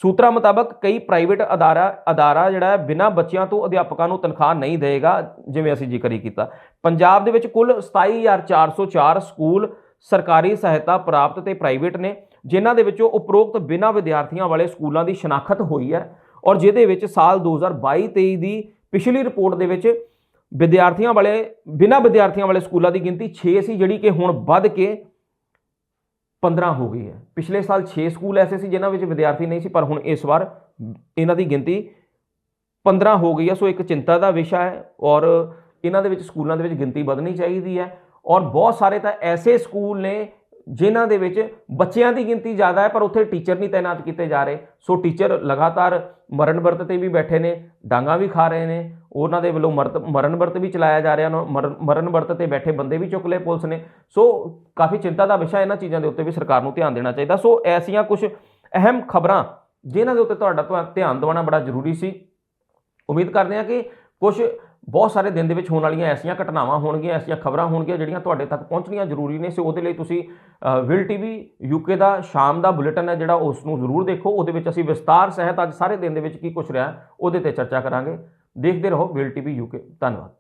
ਸੂਤਰਾਂ ਮੁਤਾਬਕ ਕਈ ਪ੍ਰਾਈਵੇਟ ਅਦਾਰਾ ਅਦਾਰਾ ਜਿਹੜਾ ਹੈ, ਬਿਨਾਂ ਬੱਚਿਆਂ ਤੋਂ ਅਧਿਆਪਕਾਂ ਨੂੰ ਤਨਖਾਹ ਨਹੀਂ ਦੇਵੇਗਾ, ਜਿਵੇਂ ਅਸੀਂ ਜ਼ਿਕਰ ਹੀ ਕੀਤਾ। ਪੰਜਾਬ ਦੇ ਵਿੱਚ ਕੁੱਲ 27404 ਸਕੂਲ ਸਰਕਾਰੀ ਸਹਾਇਤਾ ਪ੍ਰਾਪਤ ਤੇ ਪ੍ਰਾਈਵੇਟ ਨੇ, ਜਿਨ੍ਹਾਂ ਦੇ ਵਿੱਚੋਂ ਉਪਰੋਕਤ ਬਿਨਾਂ ਵਿਦਿਆਰਥੀਆਂ ਵਾਲੇ ਸਕੂਲਾਂ ਦੀ ਸ਼ਨਾਖਤ ਹੋਈ ਹੈ ਔਰ ਜਿਹਦੇ ਵਿੱਚ ਸਾਲ 2022-23 ਦੀ ਪਿਛਲੀ ਰਿਪੋਰਟ ਦੇ ਵਿੱਚ ਵਿਦਿਆਰਥੀਆਂ ਵਾਲੇ, ਬਿਨਾਂ ਵਿਦਿਆਰਥੀਆਂ ਵਾਲੇ ਸਕੂਲਾਂ ਦੀ ਗਿਣਤੀ 6 ਸੀ, ਜਿਹੜੀ ਕਿ ਹੁਣ ਵੱਧ ਕੇ 15 ਹੋ ਗਈ ਹੈ। ਪਿਛਲੇ ਸਾਲ 6 ਸਕੂਲ ਐਸੇ ਸੀ, ਜਿਨ੍ਹਾਂ ਵਿੱਚ ਵਿਦਿਆਰਥੀ ਨਹੀਂ ਸੀ, ਪਰ ਹੁਣ ਇਸ ਵਾਰ ਇਹਨਾਂ ਦੀ ਗਿਣਤੀ 15 ਹੋ ਗਈ ਹੈ। ਸੋ ਇੱਕ ਚਿੰਤਾ ਦਾ ਵਿਸ਼ਾ ਹੈ ਔਰ ਇਹਨਾਂ ਦੇ ਵਿੱਚ ਸਕੂਲਾਂ ਦੇ ਵਿੱਚ ਗਿਣਤੀ ਵਧਣੀ ਚਾਹੀਦੀ ਹੈ। ਔਰ ਬਹੁਤ ਸਾਰੇ ਤਾਂ ਐਸੇ ਸਕੂਲ ਨੇ ਜਿਨ੍ਹਾਂ ਦੇ ਵਿੱਚ ਬੱਚਿਆਂ ਦੀ ਗਿਣਤੀ ਜ਼ਿਆਦਾ ਹੈ, ਪਰ ਉੱਥੇ ਟੀਚਰ ਨਹੀਂ ਤਾਇਨਾਤ ਕੀਤੇ ਜਾ ਰਹੇ। ਸੋ ਟੀਚਰ ਲਗਾਤਾਰ ਮਰਨ ਵਰਤ ਤੇ ਵੀ ਬੈਠੇ ਨੇ, ਡਾਂਗਾ ਵੀ ਖਾ ਰਹੇ ਨੇ, ਉਹਨਾਂ ਦੇ ਵੱਲੋਂ ਮਰਤ, ਮਰਨ ਵਰਤ ਵੀ ਚਲਾਇਆ ਜਾ ਰਿਹਾ, ਉਹਨਾਂ ਮਰਨ- ਮਰਨ ਵਰਤ ਤੇ ਬੈਠੇ ਬੰਦੇ ਵੀ ਚੁੱਕ ਲਏ ਪੁਲਿਸ ਨੇ। ਸੋ ਕਾਫੀ ਚਿੰਤਾ ਦਾ ਵਿਸ਼ਾ ਇਹਨਾਂ ਚੀਜ਼ਾਂ ਦੇ ਉੱਤੇ ਵੀ ਸਰਕਾਰ ਨੂੰ ਧਿਆਨ ਦੇਣਾ ਚਾਹੀਦਾ। ਸੋ ਐਸੀਆਂ ਕੁਝ ਅਹਿਮ ਖਬਰਾਂ ਜਿਨ੍ਹਾਂ ਦੇ ਉੱਤੇ ਤੁਹਾਡਾ ਧਿਆ- ਧਿਆਨ ਦਿਵਾਉਣਾ ਬੜਾ ਜ਼ਰੂਰੀ ਸੀ। ਉਮੀਦ ਕਰਦੇ ਹਾਂ ਕਿ ਕੁਝ ਬਹੁਤ ਸਾਰੇ ਦਿਨ ਦੇ ਵਿੱਚ ਹੋਣ ਵਾਲੀਆਂ ਐਸੀਆਂ ਘਟਨਾਵਾਂ ਹੋਣਗੀਆਂ ਐਸੀਆਂ ਖਬਰਾਂ ਹੋਣਗੀਆਂ ਜਿਹੜੀਆਂ ਤੁਹਾਡੇ ਤੱਕ ਪਹੁੰਚਣੀਆਂ ਜ਼ਰੂਰੀ ਨੇ। ਸੋ ਉਹਦੇ ਲਈ ਤੁਸੀਂ ਅ, ਵਿਲ ਟੀਵੀ ਯੂਕੇ ਦਾ ਸ਼ਾਮ ਦਾ ਬੁਲੇਟਿਨ ਹੈ ਜਿਹੜਾ ਉਸ ਨੂੰ ਜ਼ਰੂਰ ਦੇਖੋ। ਉਹਦੇ ਵਿੱਚ ਅਸੀਂ ਵਿਸਤਾਰ ਸਹਿਤ ਅੱਜ ਸਾਰੇ ਦਿਨ ਦੇ ਵਿੱਚ ਕੀ ਕੁਝ ਰਿਹਾ ਉਹਦੇ ਤੇ ਚਰਚਾ ਕਰਾਂਗੇ। ਦੇਖਦੇ ਰਹੋ ਵਿਲ ਟੀਵੀ ਯੂਕੇ ਧੰਨਵਾਦ।